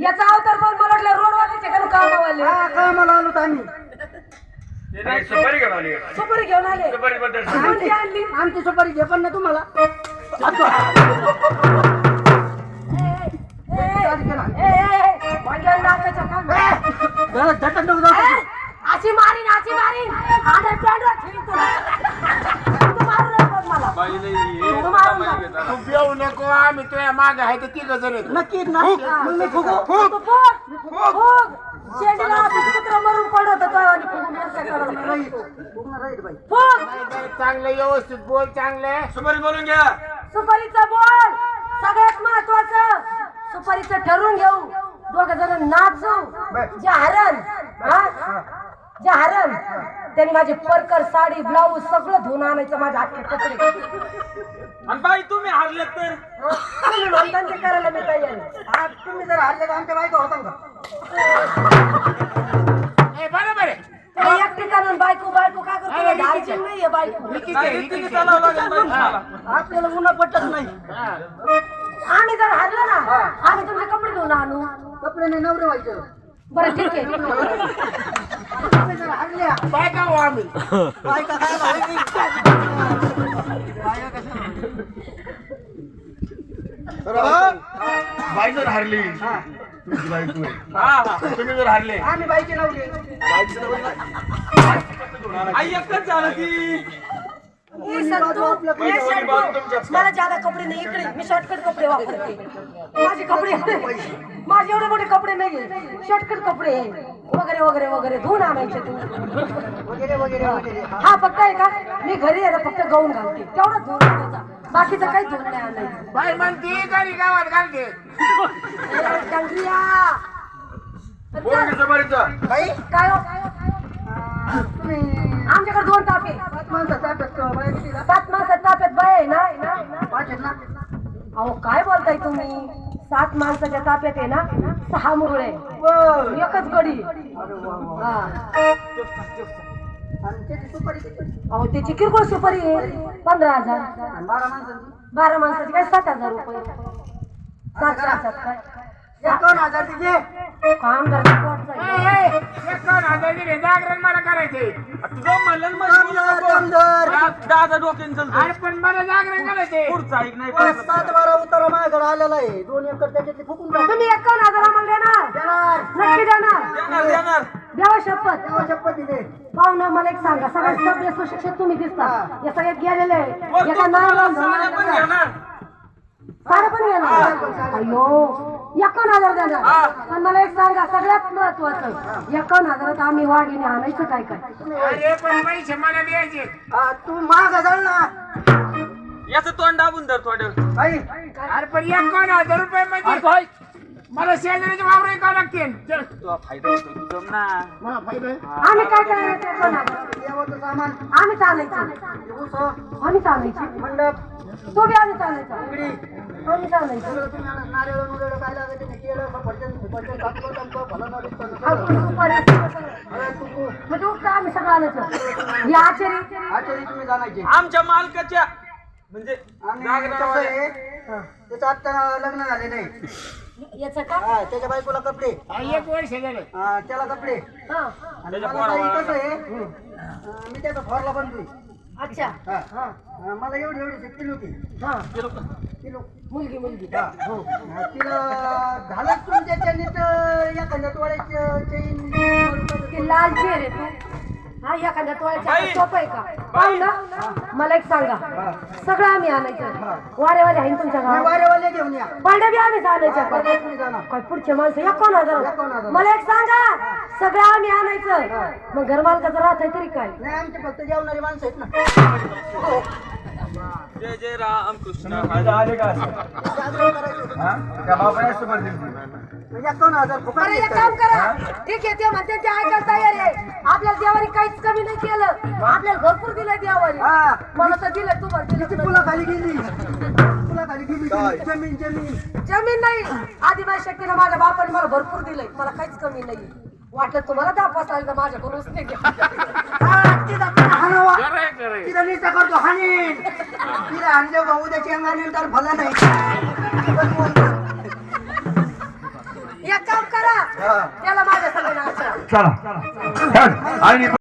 याचा अवतार पाहून मला वाटलं रोडवाल्याचे का कामावाले हा कामाला आलो आम्ही आणि सुपारी घेऊन आली सुपारी घेऊन आले सुपारी बद्दल सांग. कोणती आणली आमची सुपारी घे पण ना तुम्हाला ए, ए, ए, ए, माझ्या नाकाच्या काम. घरात झटक नको ए, जाऊ मागे आहे तर तिघ जण आहेत. नक्की ना मग मी फुगू तू फुग, फुग. शेंडीला असं कुत्रं मरून पडत होतं. आणि फुगून कसं करावं? राहील फुगणार राहील बाई फुग. बाई, चांगलं व्यवस्थित बोल चांगलं. सुपारी बोलून घ्या. सुपारीचं बोल. सगळ्यात महत्वाचं सुपारीचं ठरवून घेऊ. दोघ जण नाचू. जे हरण हा? जे हरण त्यांनी माझी परकर साडी ब्लाऊज सगळं धुवून आणायचं माझे अख्खे कपडे. आणि बाई तुम्ही हारले तर? ते करायला मी तयार आहे. आज तुम्ही जर हल्ले तर आमच्या बायका होता का? ए, बरोबर आहे. त्याला एक ठिकाणून बायको बायको काय करतो? नाहीये बायको. आपल्याला उन्हा पटत नाही. आम्ही जर हरलो ना आम्ही तुमचे कपडे धुवून आणू. कपड्याने नवरे व्हायचं. बरं ठीक आहे. तुम्ही जर हरल्या. बायका हो आम्ही. बायका काय? बायका कशा? बाई जर हारली तुमची बायको आहे. तुम्ही जर हारले. आम्ही बाईची नवरी. आई एकच झालं ती मला ज्यादा कपडे नाही इकडे मी शॉर्टकट कपडे वापरते. माझे कपडे माझे एवढे मोठे कपडे नाही. शॉर्टकट कपडे आहे. वगैरे वगैरे वगैरे धुवून आणायचे तू. वगैरे वगैरे वगैरे. हा. हा फक्त आहे का? मी घरी आहे ना फक्त गाऊन घालते. तेवढं धुवून आणायचा. बाकीचं काही धुवून नाही आणायचं. बाई म्हणते घरी गावात घालते. बाई. काय हो? आमच्याकडे दोन टापे सात माणसं माणसं ताप्यात बाय आहे पाच ना? अहो काय बोलताय तुम्ही? सात माणसाच्या ताप्यात आहे ना सहा मुरळे. एकच गडी. हा? अहो त्याची किरकोळ सुपारी आहे. पंधरा हजार. बारा माणसांची? काय? सात हजार रुपये. सात सात सात काय? काम जागरण मला करायचे मला डोक्यानं पण जागरण करायचे पुढचं ऐक नाही. आलेला आहे. दोन एकर त्याच्यातली फुकून टाक. तुम्ही एकावन्न हजार आम्हाला देणार. देणार. नक्की देणार. देणार देणार. देवा शपथ. तेव्हा शपथ दिले. पाहुणा मला एक सांगा. सगळ्यात सगळे सुशिक्षित तुम्ही दिसता. या सगळ्यात गेलेले आहे. वर एका तू नावाला तुम्हाला साड्या पण घेणार. साडे पण घेणार? अयो एकावन्न हजार देणार. पण मला एक सांगा सगळ्यात महत्वाचं एकावन्न हजारात आम्ही वाघिणी आणायचं काय काय? अरे पण पैसे मला द्यायचे. आ, तू माग जाल ना. याचं तोंड दाबून धर थोडं. बाई अरे पण हजार रुपये म्हणजे मला शेजारीचे वावर ऐकावं लागतील. चल. तुला फायदा होतो तू जम ना. मला फायदा आहे. आम्ही काय करायचं? देवाचं सामान. आम्ही चालायचं. ऊस आम्ही चालायची. मंडप. तो बी आम्ही चालायचा. उघडी आम्ही चालायचं. सगळं तुम्ही आणा. नारळ नुरळ काय लागत ते केलं सफरचंद सफरचंद टाकलं टंक फलं नडीत टंक. आपण सुपारी सगळं? सगळं. हळद, कुंकू. म्हणजे आम्ही सगळं आणायचं ही आचारी. आचारी तुम्ही जाणायचे. आमच्या मालकाच्या म्हणजे आणि कसं जागरणावाल्या- आहे? त्याचं आता लग्न झालेलं आहे याचं का? हा त्याच्या बायकोला कपडे. हा, एक वर्ष झालं. हा, त्याला कपडे. हा. आणि मला ताई कसं आहे अं, मी त्याचा थोरला बनतोय. अच्छा. हा. मला एवढी एवढी किलो होती हा. किलो मुलगी मुलगी. हा, हो. हा, तिला झालं तुमच्या नीट एखाद्या तोड्याचं चेन ते लाल आहे तू हा एखाद्या तोळ्याच्या बाई. सोपं आहे का? पाहू ना. मला एक सांगा. सगळं आम्ही आणायचं. वारेवाले आहे ना तुमच्या गावात? वारेवाले घेऊन या. भांड्या बी आम्ही आणायच्या? वारे काय पुढचे माणसं? एकावन्न हजार. मला एक सांगा. सगळं आम्ही आणायचं. मग घरमालकाचं राहत आहे तरी काय? नाही आमचे फक्त जेवणारी माणसं आहेत ना. जय जय राम कृष्ण आले का? त्या सुपारी दिली एकावन्न हजार अरे एक. काम करा. ठीक आहे ते म्हणते ते ऐकायला तयार आहे. आपल्याला देवाने काहीच कमी नाही केलं. आपल्याला भरपूर दिलंय देवाने. हा. मला तर दिलं तुम्हाला किती दिलं पुला खाली गेली? पुला खाली गेली जमीन जमीन. जमीन नाही. आदिवासी शक्तीनं माझ्या बापाने मला भरपूर दिलंय. मला काहीच कमी नाही. वाटलं तुम्हाला पाच आलं तर माझ्याकडूनच नाही घ्या. हा, तिला तिला हाणावा. खरं आहे, खरं आहे. तिला नीट करतो हाणीन तिला आणले भाऊ उद्याची अंगाने तर भला नाही एका त्याला माझ्या संग नाचा चला चल. आणि